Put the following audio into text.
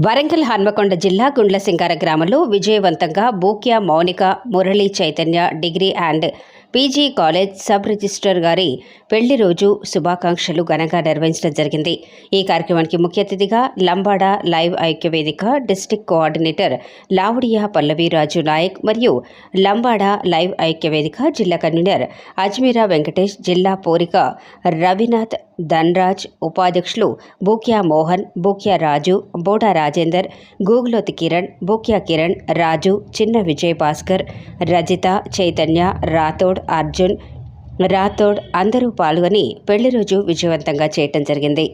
వరంగల్ హన్మకొండ జిల్లా గుండ్లసింగార గ్రామంలో విజయవంతంగా Bukya Mounika Murali Chaitanya degree and PG college sub registrar గారి పెళ్ళి రోజు శుభాకాంక్షలు ఘనంగా నిర్వహించడం జరిగింది. ఈ కార్యక్రమానికి ముఖ్య అతిథిగా Lambada live Aikya Vedika district coordinator Lavudiya Pallaviraju Nayak మరియు లంబాడ లైవ్ ఐక్య వేదిక జిల్లా కన్వీనర్ అజ్మీరా వెంకటేష్ జిల్లా పోరిక రవినాథ్ ధన్రాజ్ ఉపాధ్యక్షులు బూక్యా మోహన్ బూక్యా రాజు బోడా రాజేందర్ గూగులోతి కిరణ్ బూక్యా కిరణ్ రాజు చిన్న విజయ్ భాస్కర్ రజిత చైతన్య రాథోడ్ రాథోడ్ అర్జున్ రాథోడ్ అందరూ పాల్గొని పెళ్ళి రోజు విజయవంతంగా చేయటం జరిగింది.